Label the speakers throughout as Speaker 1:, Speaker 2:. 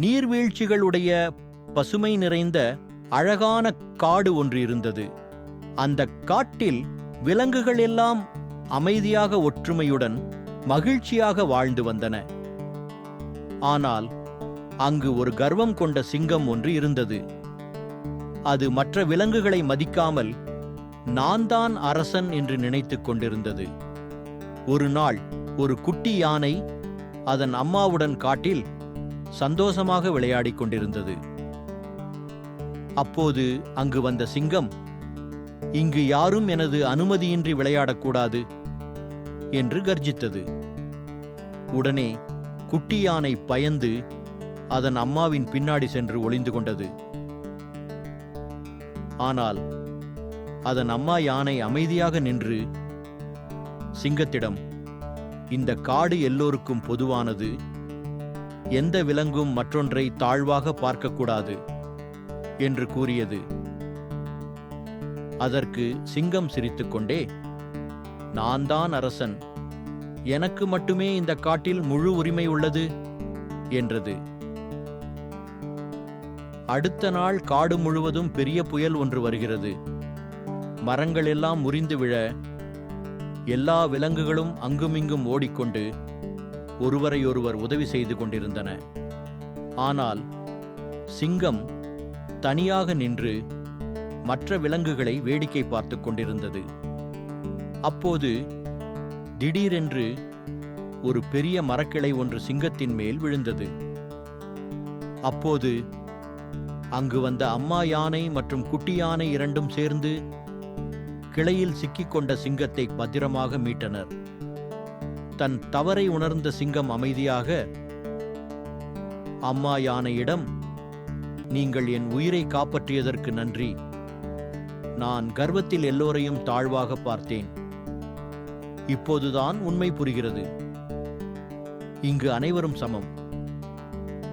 Speaker 1: நீர்வீழ்ச்சிகளுடைய பசுமை நிறைந்த அழகான காடு ஒன்று இருந்தது. அந்த காட்டில் விலங்குகள் எல்லாம் அமைதியாக ஒற்றுமையுடன் மகிழ்ச்சியாக வாழ்ந்து வந்தன. ஆனால் அங்கு ஒரு கர்வம் கொண்ட சிங்கம் ஒன்று இருந்தது. அது மற்ற விலங்குகளை மதிக்காமல் நான் தான் அரசன் என்று நினைத்துக் கொண்டிருந்தது. ஒரு நாள் ஒரு குட்டி யானை அதன் அம்மாவுடன் காட்டில் சந்தோஷமாக விளையாடிக் கொண்டிருந்தது. அப்போது அங்கு வந்த சிங்கம் இங்கு யாரும் எனது அனுமதியின்றி விளையாடக்கூடாது என்று கர்ஜித்தது. உடனே குட்டி யானை பயந்து அதன் அம்மாவின் பின்னாடி சென்று ஒளிந்து கொண்டது. ஆனால் அதன் அம்மா யானை அமைதியாக நின்று சிங்கத்திடம் இந்த காடு எல்லோருக்கும் பொதுவானது. எந்த விலங்கும் மற்றொன்றை தாழ்வாக பார்க்கக்கூடாது என்று கூறியது. அதற்கு சிங்கம் சிரித்துக்கொண்டே நான் தான் அரசன். எனக்கு மட்டுமே இந்த காட்டில் முழு உரிமை உள்ளது என்றது. அடுத்த நாள் காடு முழுவதும் பெரிய புயல் ஒன்று வருகிறது. மரங்கள் எல்லாம் முறிந்து விழ எல்லா விலங்குகளும் அங்குமிங்கும் ஓடிக்கொண்டு ஒருவரையொருவர் உதவி செய்து கொண்டிருந்தன. ஆனால் சிங்கம் தனியாக நின்று மற்ற விலங்குகளை வேடிக்கை பார்த்து கொண்டிருந்தது. அப்போது திடீரென்று ஒரு பெரிய மரக்கிளை ஒன்று சிங்கத்தின் மேல் விழுந்தது. அப்போது அங்கு வந்த அம்மா யானை மற்றும் குட்டி யானை இரண்டும் சேர்ந்து கிளையில் சிக்கிக்கொண்ட சிங்கத்தை பத்திரமாக மீட்டனர். தன் தவறை உணர்ந்த சிங்கம் அமைதியாக அம்மா யானையிடம் நீங்கள் என் உயிரை காப்பாற்றியதற்கு நன்றி. நான் கர்வத்தில் எல்லோரையும் தாழ்வாக பார்த்தேன். இப்போதுதான் உண்மை புரிகிறது. இங்கு அனைவரும் சமம்.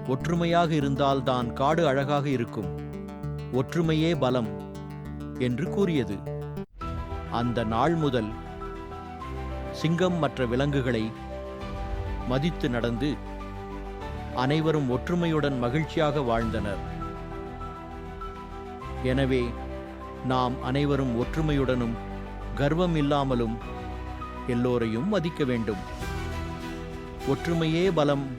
Speaker 1: ஒற்றுமையாக இருந்தால்தான் காடு அழகாக இருக்கும். ஒற்றுமையே பலம் என்று கூறியது. அந்த நாள் முதல் சிங்கம் மற்ற விலங்குகளை மதித்து நடந்து அனைவரும் ஒற்றுமையுடன் மகிழ்ச்சியாக வாழ்ந்தனர். எனவே நாம் அனைவரும் ஒற்றுமையுடனும் கர்வம் இல்லாமலும் எல்லோரையும் மதிக்க வேண்டும். ஒற்றுமையே பலம்.